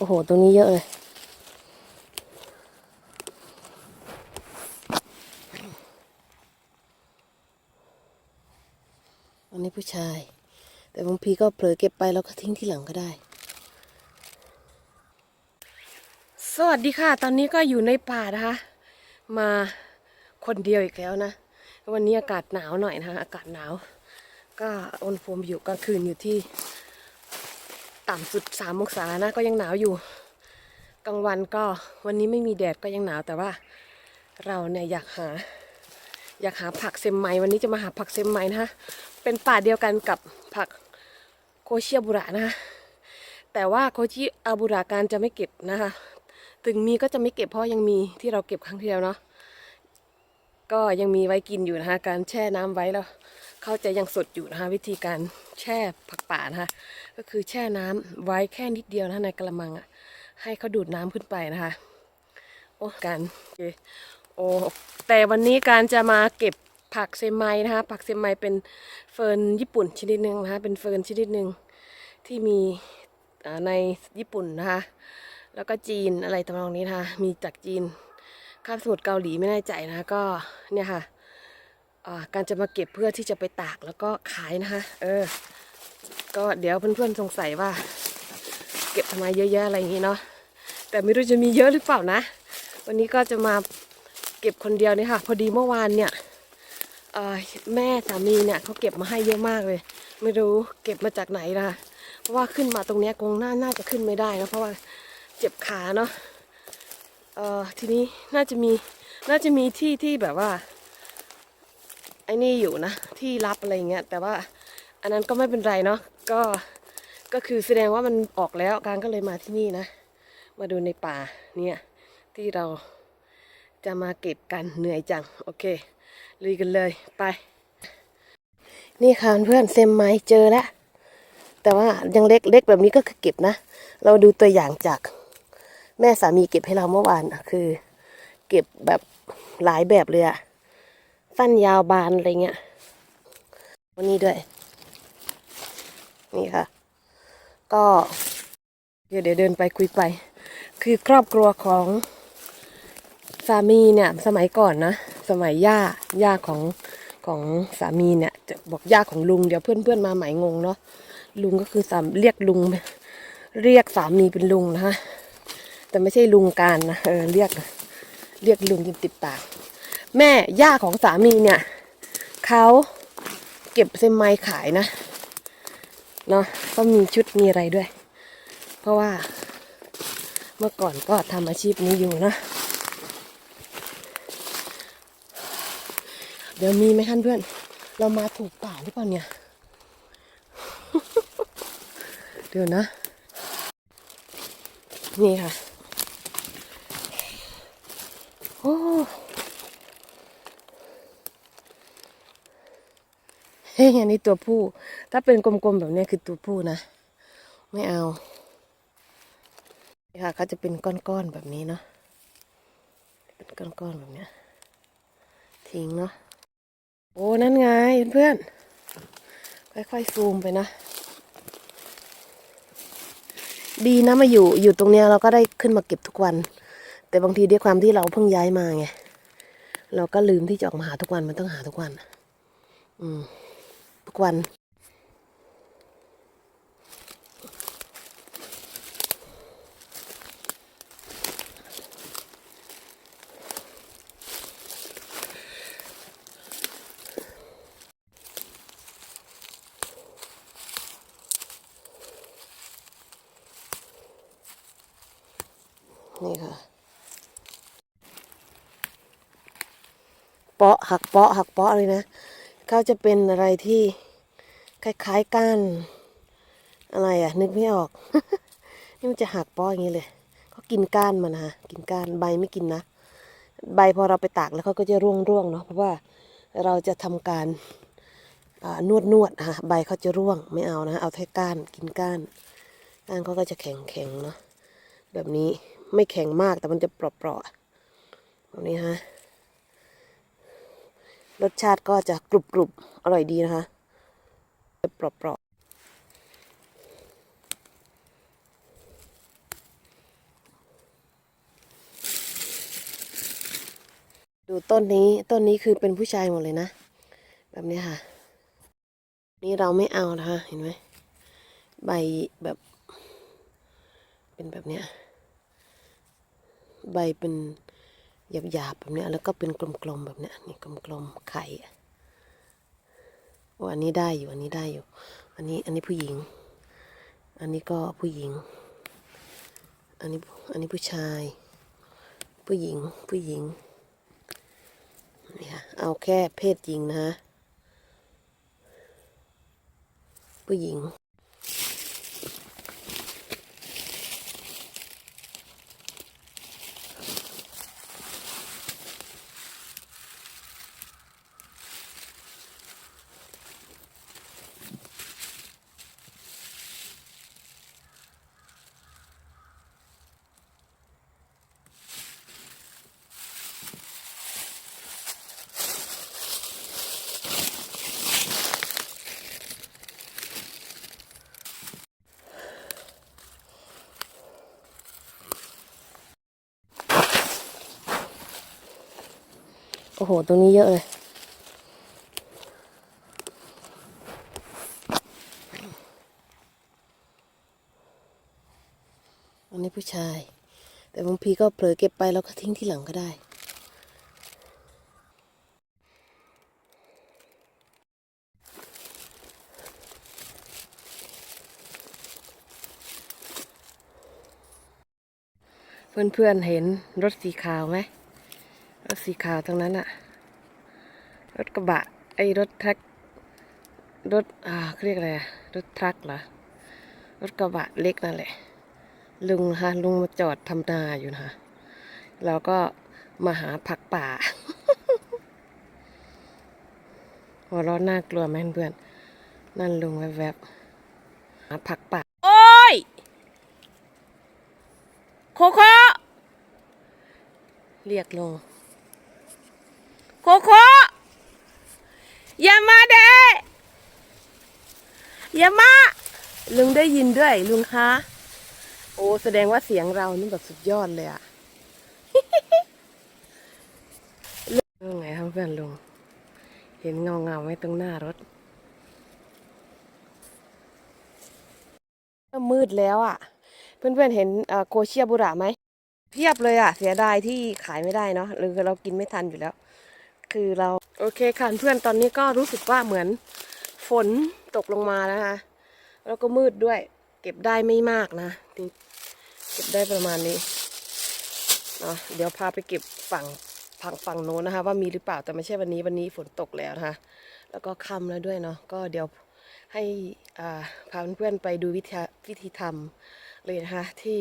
โอ้โห ตรงนี้เยอะเลย อันนี้ผู้ชาย แต่บางทีก็เผลอเก็บไปแล้วก็ทิ้งที่หลังก็ได้ สวัสดีค่ะ ตอนนี้ก็อยู่ในป่านะคะ มาคนเดียวอีกแล้วนะ วันนี้อากาศหนาวหน่อยนะคะ อากาศหนาว ก็อุณหภูมิอยู่กลางคืนอยู่ที่ ต่ำสุดสามองศานะก็ยังหนาวอยู่ กลางวันก็วันนี้ไม่มีแดดก็ยังหนาวแต่ว่า เราเนี่ยอยากหา อยากหาผักเซมไมวันนี้จะมาหาผักเซมไมนะคะเป็นป่าเดียวกันกับผักโคเชียบุระนะคะแต่ว่าโคชิอาบุระการจะไม่เก็บนะคะ ถึงมีก็จะไม่เก็บเพราะยังมีที่เราเก็บครั้งที่แล้วเนาะ ก็ยังมีไว้กินอยู่นะคะ การแช่น้ำไว้แล้ว เขาจะยังสดอยู่นะคะ วิธีการแช่ผักป่านะคะ ก็คือแช่น้ำไว้แค่นิดเดียวนะในกระมังอะ ให้เขาดูดน้ำขึ้นไปนะคะ โอ้การโอเคโอ้แต่วันนี้การจะมาเก็บผักเซมไมนะคะผักเซมไมเป็นเฟิร์นญี่ปุ่นชนิดหนึ่งนะคะเป็นเฟิร์นชนิดหนึ่งที่มีในญี่ปุ่นนะคะแล้วก็จีนอะไรทำนองนี้นะคะมีจากจีนคาบสมุทรเกาหลีไม่แน่ใจนะคะก็เนี่ยค่ะการจะมาเก็บเพื่อที่จะไปตากแล้วก็ขายนะคะ เออ ก็เดี๋ยวเพื่อนๆสงสัยว่า เก็บทำไมเยอะแยะอะไรอย่างนี้เนาะแต่ไม่รู้จะมีเยอะหรือเปล่านะ วันนี้ก็จะมาเก็บคนเดียวนี่ค่ะ พอดีเมื่อวานเนี่ยแม่สามีเนี่ยเขาเก็บมาให้เยอะมากเลย ไม่รู้เก็บมาจากไหนนะคะเพราะว่าขึ้นมาตรงนี้คงน่าน่าจะขึ้นไม่ได้นะเพราะว่าเจ็บขาเนาะทีนี้น่าจะมีน่าจะมีที่ที่แบบว่าไอ้นี่อยู่นะที่รับอะไรเงี้ยแต่ว่า อันนั้นก็ไม่เป็นไรเนาะก็ก็คือแสดงว่ามันออกแล้วการก็เลยมาที่นี่นะ มาดูในป่าเนี่ยที่เราจะมาเก็บกันเหนื่อยจัง โอเคลุยกันเลยไป นี่ค่ะเพื่อนเซมไม้เจอแล้ว แต่ว่ายังเล็กเล็กแบบนี้ก็คือเก็บนะ เราดูตัวอย่างจากแม่สามีเก็บให้เราเมื่อวานคือ เก็บแบบหลายแบบเลยอะสั้นยาวบานอะไรเงี้ยวันนี้ด้วย นี่ค่ะ ก็เดี๋ยวเดินไปคุยไป คือครอบครัวของสามีเนี่ยสมัยก่อนนะ สมัยย่าย่าของของสามีเนี่ยจะบอกย่าของลุงเดี๋ยวเพื่อนๆมาหมายงงเนาะลุงก็คือสามเรียกลุง เรียกสามีเป็นลุงนะฮะแต่ไม่ใช่ลุงการนะเออเรียกเรียกลุงยินติดปาก แม่ย่าของสามีเนี่ยเขาเก็บเซมไมขายนะ เนาะก็มีชุดมีอะไรด้วย เพราะว่าเมื่อก่อนก็ทำอาชีพนี้อยู่นะเดี๋ยวมีไหมท่านเพื่อน เรามาถูกป่าหรือเปล่าเนี่ย เดี๋ยวนะ นี่ค่ะ โอ้เฮ้ย อันนี้ตัวผู้ ถ้าเป็นกลมๆแบบนี้คือตัวผู้นะ ไม่เอาค่ะเขาจะเป็นก้อนๆแบบนี้เนาะ เป็นก้อนๆแบบเนี้ย ทิ้งเนาะ โอ้นั่นไงเพื่อนค่อยๆซูมไปนะ ดีนะมาอยู่อยู่ตรงเนี้ยเราก็ได้ขึ้นมาเก็บทุกวัน แต่บางทีด้วยความที่เราเพิ่งย้ายมาไง เราก็ลืมที่จะออกมาหาทุกวันมันต้องหาทุกวัน อืม ทุกวัน นี่ค่ะเปาะหักเปาะหักเปาะเลยนะ เขาจะเป็นอะไรที่ คล้ายๆก้านอะไรอะนึกไม่ออก นี่มันจะหักปาะอย่างนี้เลยเขากินก้านมันนะกินก้านใบไม่กินนะ ใบพอเราไปตากแล้วเขาก็จะร่วงๆเนาะเพราะว่าเราจะทำการนวดนวดๆอะใบเขาจะร่วงไม่เอานะ เอาแค่ก้านกินก้านก้านเขาก็จะแข็งแข็งๆเนาะแบบนี้ไม่แข็งมากแต่มันจะเปราะๆแบบนี้ฮะรสชาติก็จะกรุบกรุบๆอร่อยดีนะคะ ปจะเปราะดูต้นนี้ต้นนี้คือเป็นผู้ชายหมดเลยนะ แบบนี้ค่ะ นี่เราไม่เอานะคะเห็นไหมใบแบบ เป็นแบบเนี้ยใบเป็นหยาบๆแบบเนี้ยแล้วก็เป็นกลมๆแบบเนี้ยนี่กลมๆไข่ อ้อันนี้ได้อยู่ อันนี้ได้อยู่ อันนี้ อันนี้ผู้หญิง อันนี้ก็ผู้หญิง อันนี้ อันนี้ผู้ชาย ผู้หญิง ผู้หญิง นี่ค่ะ เอาแค่เพศหญิงนะฮะ ผู้หญิง อ้โห ตรงนี้เยอะเลย อันนี้ผู้ชาย แต่บางทีก็เผลอเก็บไปแล้วก็ทิ้งที่หลังก็ได้เพื่อนๆเห็นรถสีขาวไหม รถสีขาวตรงนั้นอะรถกระบะ ไอ้รถแท็ก รถ อ่าเขาเรียกอะไรอะรถทรัคเหรอ รถกระบะเล็กนั่นแหละ ลุงนะคะลุงมาจอดทำนาอยู่นะคะเราก็มาหาผักป่า หัวเร้อนน่ากลัวไหมเพื่อนๆนั่นลุงแวบๆหาผักป่า โอ้ย โคโค่เรียกลง โคโค่อย่ามาเด้อย่ามาลุงได้ยินด้วยลุงคะโอ้แสดงว่าเสียงเรานี่แบบสุดยอดเลยอะเรื่องไงครับเพื่อนลุงเห็นเงาเงาไหมตรงหน้ารถก็มืดแล้วอะเพื่อนๆเห็นเอ่อโคเชียบุระไหมเพียบเลยอะเสียดายที่ขายไม่ได้เนาะหรือเรากินไม่ทันอยู่แล้ว คือเรา โอเคค่ะเพื่อนตอนนี้ก็รู้สึกว่าเหมือนฝนตกลงมาแล้วนะคะ แล้วก็มืดด้วย เก็บได้ไม่มากนะเก็บได้ประมาณนี้เนาะเดี๋ยวพาไปเก็บฝั่งฝั่งฝั่งโน้นนะคะ ว่ามีหรือเปล่าแต่ไม่ใช่วันนี้วันนี้ฝนตกแล้วนะคะ แล้วก็ค่ำแล้วด้วยเนาะก็เดี๋ยวให้พาเพื่อนๆไปดูวิธีวิธีทำเลยนะคะที่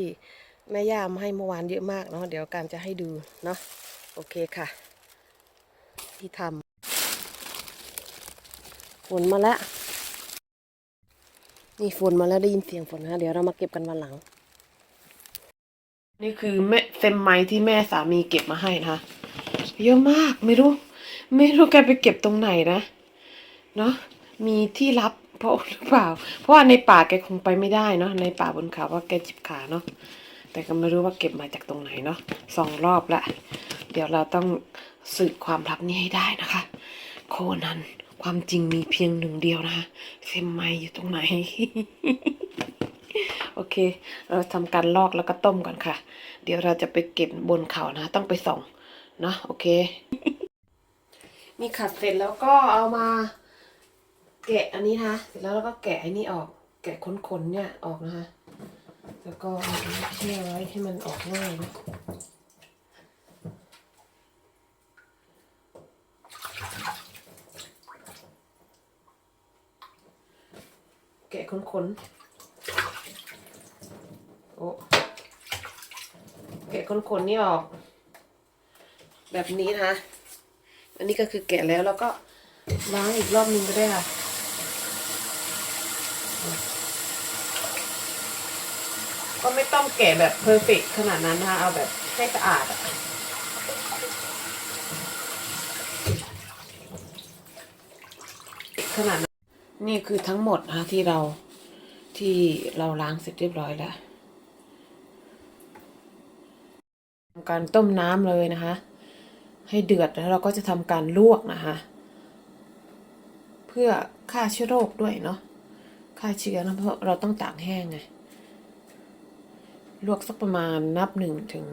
แม่ย่ามาให้เมื่อวานเยอะมากเนาะเดี๋ยวการจะให้ดูเนาะโอเคค่ะ ที่ทำฝนมาแล้ว นี่ฝนมาแล้วได้ยินเสียงฝนนะเดี๋ยวเรามาเก็บกันวันหลัง นี่คือแม่เซมไม้ที่แม่สามีเก็บมาให้นะคะเยอะมากไม่รู้ ไม่รู้แกไปเก็บตรงไหนนะ เนาะมีที่รับเพราะหรือเปล่า เพราะว่าในป่าแกคงไปไม่ได้เนาะในป่าบนเขาว่าแกจิบขาเนาะแต่ก็ไม่รู้ว่าเก็บมาจากตรงไหนเนาะสองรอบละ เดี๋ยวเราต้อง สืบความลับนี้ให้ได้นะคะ โคนันความจริงมีเพียงหนึ่งเดียวนะคะเซมไมอยู่ตรงไหน โอเค เราทำการลอกแล้วก็ต้มก่อนค่ะ เดี๋ยวเราจะไปเก็บบนเขานะ ต้องไปส่องเนาะโอเค นี่ขัดเสร็จแล้วก็เอามา แกะอันนี้นะเสร็จแล้วเราก็แกะไอ้นี่ออก แกะขนๆเนี่ยออกนะคะ แล้วก็เอาแช่ไว้ให้มันออกง่ายนะ แกะขนๆโอ้แกะขนๆนี่ออก แบบนี้นะคะอันนี้ก็คือแกะแล้วแล้วก็ล้างอีกรอบนึงก็ได้ค่ะก็ไม่ต้องแกะแบบเพอร์เฟกขนาดนั้นนะคะเอาแบบให้สะอาดอะขนาด นี่คือทั้งหมดนะคะที่เราที่เราล้างเสร็จเรียบร้อยแล้วทำการต้มน้ำเลยนะคะ ให้เดือดแล้วเราก็จะทำการลวกนะคะ เพื่อฆ่าเชื้อโรคด้วยเนาะฆ่าเชื้อนะเพราะเราต้องตากแห้งไงลวกสักประมาณนับหนึ่งถึง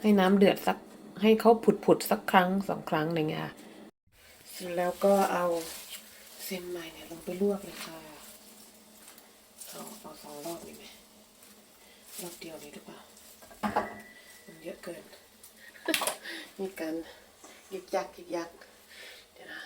ให้น้ำเดือดสักให้เขาผุดผุดสักครั้งสองครั้งอะไรเงี้ยค่ะเสร็จแล้วก็เอา เส้นใหม่เนี่ยลงไปลวกเลยค่ะเอาเอาสองรอบนี่ไหมรอบเดียวนี้หรือเปล่ามันเยอะเกินมีการยิกยักยิกยักเดี๋ยวนะ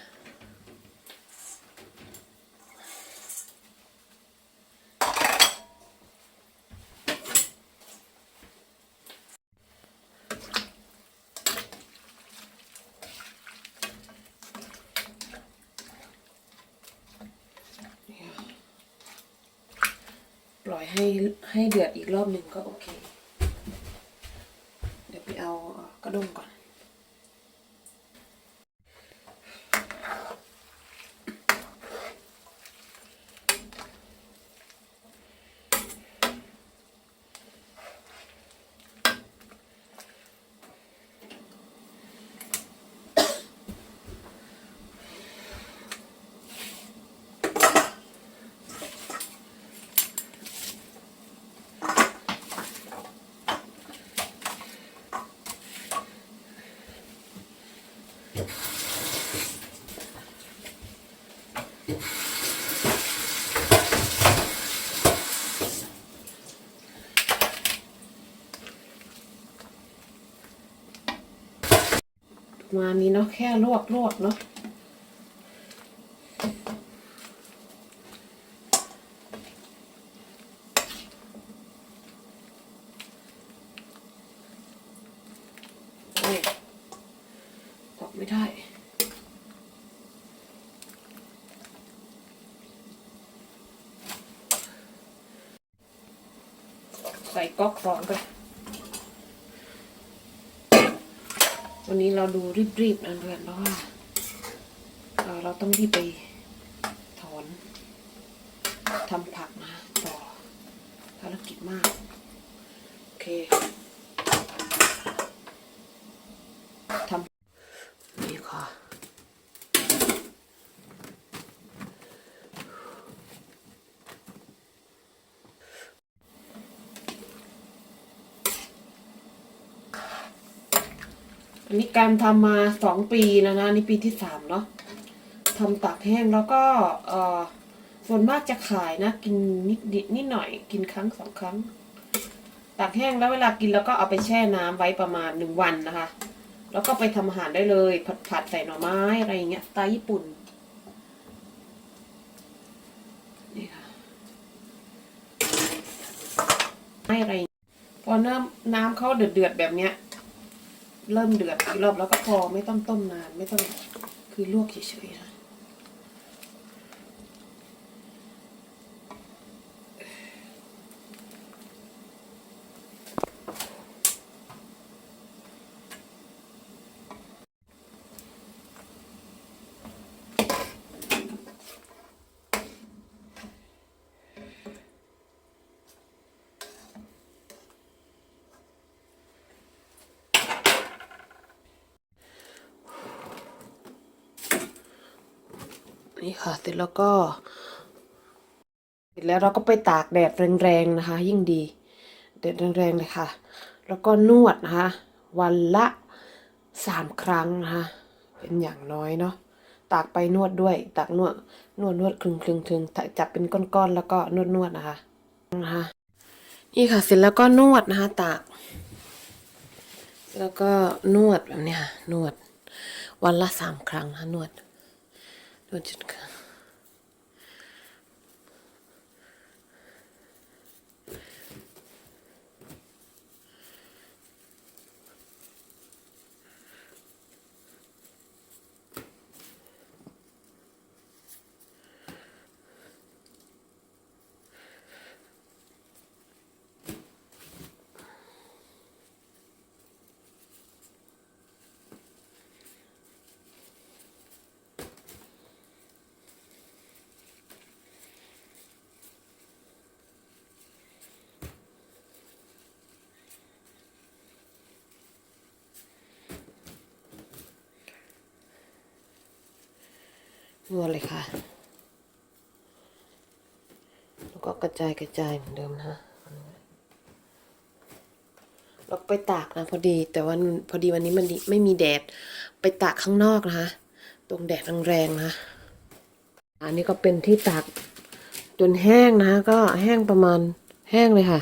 ปล่อย ให้ให้เดือดอีกรอบหนึ่งก็โอเค เดี๋ยวไปเอากระด้งก่อน มานี้เนาะแค่ลวกลวกเนาะโอ้ยตอกไม่ได้ใส่ก๊อกสองไป วันนี้เราดูรีบๆนะเพื่อนเพราะว่าเอ่อเราต้องรีบไปถอนทำผักนะต่อภารกิจมาก โอเคทำนี่ค่ะ อันนี้การทำมาสองปีแล้วนะนี่ปีที่สามเนาะทำตากแห้งแล้วก็เออส่วนมากจะขายนะ กินนิดนิดนิดหน่อย กินครั้งสองครั้งตากแห้งแล้วเวลากินแล้วก็เอาไปแช่น้ำไว้ประมาณหนึ่งวันนะคะ แล้วก็ไปทำอาหารได้เลย ผัดผัดใส่หน่อไม้อะไรอย่างเงี้ยสไตล์ญี่ปุ่นนี่ค่ะไม่อะไรพอน้ำน้ำเขาเดือดเดือดๆแบบเนี้ย เริ่มเดือดอีกรอบแล้วก็พอไม่ต้องต้มนานไม่ต้องคือลวกเฉยๆนะ นี่ค่ะ เสร็จแล้วก็เสร็จแล้วเราก็ไปตากแดดแรงๆนะคะ ยิ่งดี แดดแรงๆเลยค่ะ แล้วก็นวดนะคะ วันละสามครั้งนะคะเป็นอย่างน้อยเนาะตากไปนวดด้วย ตากนวดนวดนวดคลึงคลึงคลึงจับเป็นก้อนๆแล้วก็นวดนวดนะคะนะคะนี่ค่ะเสร็จแล้วก็นวดนะคะ ตาก แล้วก็นวดแบบเนี้ยนวด วันละสามครั้งนะคะนวด น วดจนค่ะนวดเลยค่ะ แล้วก็กระจายกระจายเหมือนเดิมนะเราไปตากนะพอดีแต่วันพอดีวันนี้มันไม่มีแดดไปตากข้างนอกนะคะ ตรงแดดแรงๆนะ อันนี้ก็เป็นที่ตากจนแห้งนะคะก็แห้งประมาณแห้งเลยค่ะ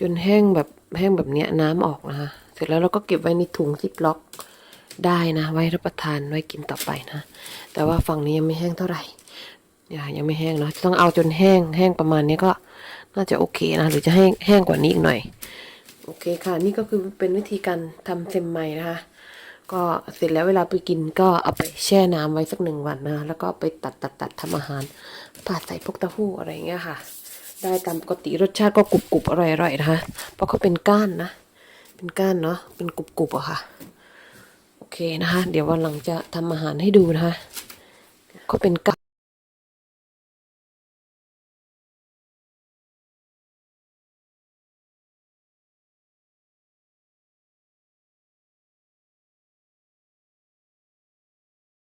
จนแห้งแบบแห้งแบบเนี้ยน้ำออกนะคะเสร็จแล้วเราก็เก็บไว้ในถุงซิปล็อก ได้นะไว้รับประทานไว้กินต่อไปนะ แต่ว่าฝั่งนี้ยังไม่แห้งเท่าไหร่อย่ายังไม่แห้งเนอะต้องเอาจนแห้งแห้งประมาณนี้ก็น่าจะโอเคนะหรือจะแห้งแห้งกว่านี้อีกหน่อย โอเคค่ะ นี่ก็คือเป็นวิธีการทำเซมไมนะคะก็เสร็จแล้วเวลาไปกินก็เอาไปแช่น้ำไว้สักหนึ่งวันนะแล้วก็ไปตัดตัดตัดทำอาหารผัดใส่พวกเต้าหู้อะไรอย่างเงี้ยค่ะ ได้ตามปกติรสชาติก็กรุบกรุบอร่อยอร่อยนะคะเพราะเขาเป็นก้านนะ เป็นก้านเนาะเป็นกรุบกรุบอะค่ะ เคนะคะ เดี๋ยววันหลังจะทำอาหารให้ดูนะคะ ก็เป็นกับ